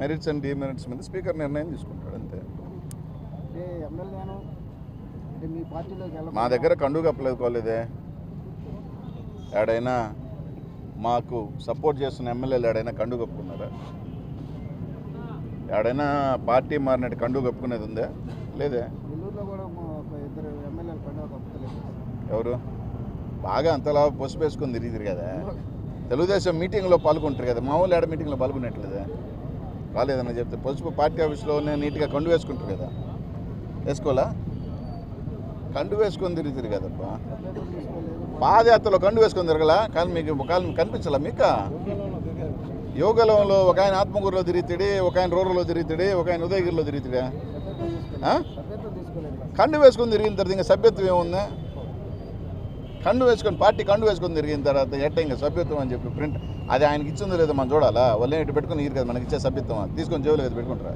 Merits and demerits మీద speaker నిర్ణయం తీసుకుంటాడు అంతే. మీ దగ్గర కండు కప్పలేదు కోలేదే. ఏడైనా మాకు సపోర్ట్ చేస్తున్న ఎమ్మెల్యేలు ఏడైనా కండు కప్పుకున్నారా? ఏడైనా పార్టీ మారినట్టు కండు కప్పుకునేది ఉందా? లేదే. ఎవరు? బాగా అంతలా పసుపు వేసుకొని తిరిగిరు కదా. తెలుగుదేశం మీటింగ్లో పాల్గొంటారు కదా. మా వాళ్ళు ఏడ మీటింగ్లో పాల్గొనట్లేదా? రాలేదని చెప్తే పసుపు పార్టీ ఆఫీస్లోనే నీట్గా కండు వేసుకుంటారు కదా. వేసుకోవాలా? కండు వేసుకొని తిరుగుతారు కదప్పా. పాదయాత్రలో కండు వేసుకొని తిరగల? కానీ మీకు ఒక కాలం కనిపించాలా మీకు? యోగలంలో ఒక ఆయన ఆత్మకూరులో తిరుగుతాడు ఒక ఆయన రూరల్లో తిరుగుతాడు ఒక ఆయన ఉదయగిరిలో తిరుగుతాడా? కండు వేసుకొని తిరిగిన తర్వాత ఇంకా సభ్యత్వం ఏముంది? కండు వేసుకొని పార్టీ కండు వేసుకొని తిరిగిన తర్వాత ఎట్ట ఇంకా సభ్యత్వం అని చెప్పి ప్రింట్. అది ఆయనకి ఇచ్చిందో లేదో మనం చూడాలా? వాళ్ళే ఇటు పెట్టుకొని ఇరు కదా మనకి ఇచ్చే సభ్యత్వం. తీసుకొని జేబులో కదా పెట్టుకుంటారా?